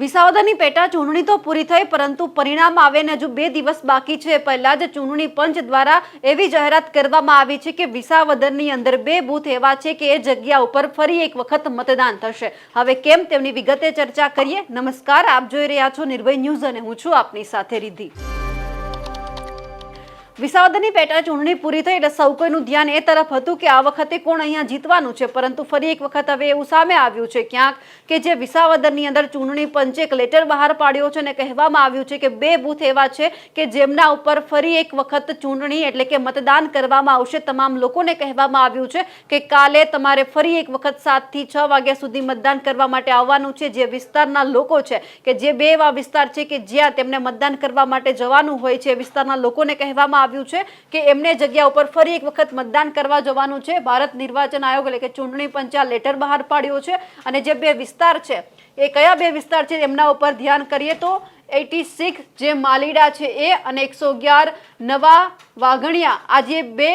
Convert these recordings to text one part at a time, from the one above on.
વિસાવદરની પેટા ચૂંટણી તો પૂરી થઈ, પરંતુ પરિણામ આવે ને હજુ બે દિવસ બાકી છે. પહેલા જ ચૂંટણી પંચ દ્વારા એવી જાહેરાત કરવામાં આવી છે કે વિસાવદરની અંદર બે બૂથ એવા છે કે એ જગ્યા ઉપર ફરી એક વખત મતદાન થશે. હવે કેમ તેમની વિગતે ચર્ચા કરીએ. નમસ્કાર, આપ જોઈ રહ્યા છો નિર્ભય ન્યૂઝ અને હું છું આપની સાથે રિદ્ધિ. વિસાવદરની પેટા ચૂંટણી પૂરી થઈ એટલે સૌ કોઈનું ધ્યાન એ તરફ હતું કે આ વખતે કોણ અહીંયા જીતવાનું છે. પરંતુ ફરી એક વખત હવે એવું સામે આવ્યું છે. ક્યાંક કે જે વિસાવદરની અંદર ચૂંટણી પંચે એક લેટર બહાર પાડ્યો છે અને કહેવામાં આવ્યું છે કે બે બૂથ એવા છે કે જેમના ઉપર ફરી એક વખત ચૂંટણી એટલે કે મતદાન કરવામાં આવશે. તમામ લોકોને કહેવામાં આવ્યું છે કે કાલે તમારે ફરી એક વખત સાતથી છ વાગ્યા સુધી મતદાન કરવા માટે આવવાનું છે. જે વિસ્તારના લોકો છે કે જે બે એવા વિસ્તાર છે કે જ્યાં તેમને મતદાન કરવા માટે જવાનું હોય છે વિસ્તારના લોકોને કહેવામાં આવ્યું છે કે એમને જગ્યા ઉપર ફરી એક વખત મતદાન કરવા જવાનું છે. ભારત નિર્વાચન આયોગ એટલે કે ચૂંટણી પંચે લેટર બહાર પાડ્યો છે અને જે બે વિસ્તાર છે, એ કયા બે વિસ્તાર છે એમના ઉપર ધ્યાન કરીએ તો એટી સિક્સ જે માલીડા છે એ અને એકસો અગિયાર નવા વાઘણિયા આ જે બે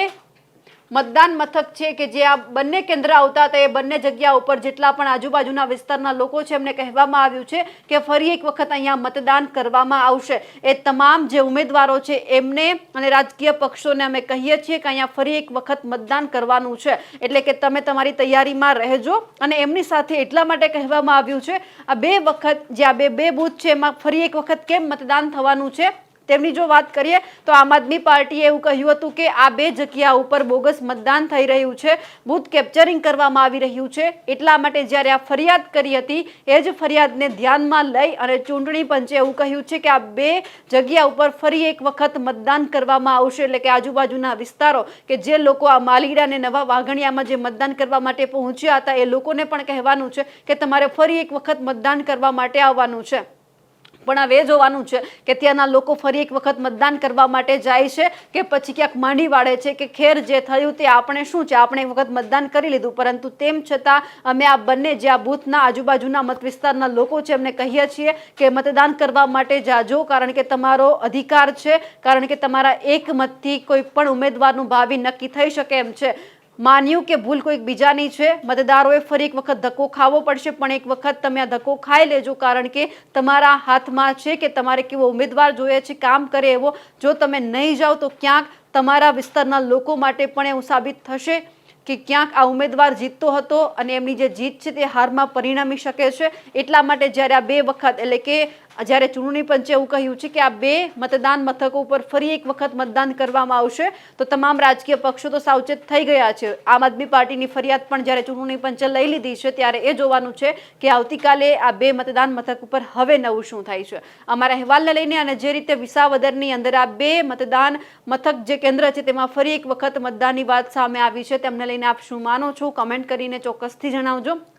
મતદાન મથક છે કે જે આ બંને કેન્દ્ર આવતા હતા, એ બંને જગ્યા ઉપર જેટલા પણ આજુબાજુના વિસ્તારના લોકો છે, એમને કહેવામાં આવ્યું છે કે ફરી એક વખત અહીંયા મતદાન કરવામાં આવશે. એ તમામ જે ઉમેદવારો છે, એમને અને રાજકીય પક્ષોને અમે કહીએ છીએ કે અહીંયા ફરી એક વખત મતદાન કરવાનું છે. એટલે કે તમે તમારી તૈયારીમાં રહેજો અને એમની સાથે એટલા માટે કહેવામાં આવ્યું છે, આ બે વખત, જે આ બે બે બૂથ છે, એમાં ફરી એક વખત કેમ મતદાન થવાનું છે તેમની જો વાત કરીએ તો આમ આદમી પાર્ટીએ એવું કહ્યું હતું કે આ બે જગ્યા ઉપર બોગસ મતદાન થઈ રહ્યું છે, બૂથ કેપ્ચરિંગ કરવામાં આવી રહ્યું છે. એટલા માટે જ્યારે આ ફરિયાદ કરી હતી, એ જ ફરિયાદને ધ્યાનમાં લઈ અને ચૂંટણી પંચે એવું કહ્યું છે કે આ બે જગ્યા ઉપર ફરી એક વખત મતદાન કરવામાં આવશે. એટલે કે આજુબાજુના વિસ્તારો કે જે લોકો આ માલીડા અને નવા વાઘણિયામાં જે મતદાન કરવા માટે પહોંચ્યા હતા, એ લોકોને પણ કહેવાનું છે કે તમારે ફરી એક વખત મતદાન કરવા માટે આવવાનું છે. પણ હવે જોવાનું છે કે ત્યાંના લોકો ફરી એક વખત મતદાન કરવા માટે જાય છે કે પછી ક્યાંક માંડી વાળે છે કે ખેર જે થયું તે આપણે શું છે? આપણે એક વખત મતદાન કરી લીધું. પરંતુ તેમ છતાં અમે આ બંને જે આ બૂથના આજુબાજુના મત વિસ્તારના લોકો છે એમને કહીએ છીએ કે મતદાન કરવા માટે જાજો, કારણ કે તમારો અધિકાર છે, કારણ કે તમારા એક મતથી કોઈ પણ ઉમેદવારનું ભાવિ નક્કી થઈ શકે એમ છે. માન્યું કે ભૂલ કોઈક બીજાની છે. મતદારોએ ફરી એક વખત ધક્કો ખાવો પડશે, પણ એક વખત તમે આ ધક્કો ખાઈ લેજો, કારણ કે તમારા હાથમાં છે કે તમારે કેવો ઉમેદવાર જોઈએ છે, કામ કરે એવો. જો તમે નહીં જાઓ, તો ક્યાંક તમારા વિસ્તારના લોકો માટે પણ એવું સાબિત થશે કે ક્યાંક આ ઉમેદવાર જીતતો હતો અને એમની જે જીત છે તે હારમાં પરિણમી શકે છે. એટલા માટે જ્યારે આ બે વખત, એટલે કે જ્યારે ચૂંટણી પંચે એવું કહ્યું છે કે આ બે મતદાન મથકો ઉપર ફરી એક વખત મતદાન કરવામાં આવશે, તો તમામ રાજકીય પક્ષો તો સાવચેત થઈ ગયા છે. આમ આદમી પાર્ટીની ફરિયાદ પણ જ્યારે ચૂંટણી પંચે લઈ લીધી છે, ત્યારે એ જોવાનું છે કે આવતીકાલે આ બે મતદાન મથક ઉપર હવે નવું શું થાય છે. અમારા અહેવાલને લઈને અને જે રીતે વિસાવદરની અંદર આ બે મતદાન મથક જે કેન્દ્ર છે, તેમાં ફરી એક વખત મતદાનની વાત સામે આવી છે. તેમને લઈને આપ શું માનો છો? કમેન્ટ કરીને ચોક્કસથી જણાવજો.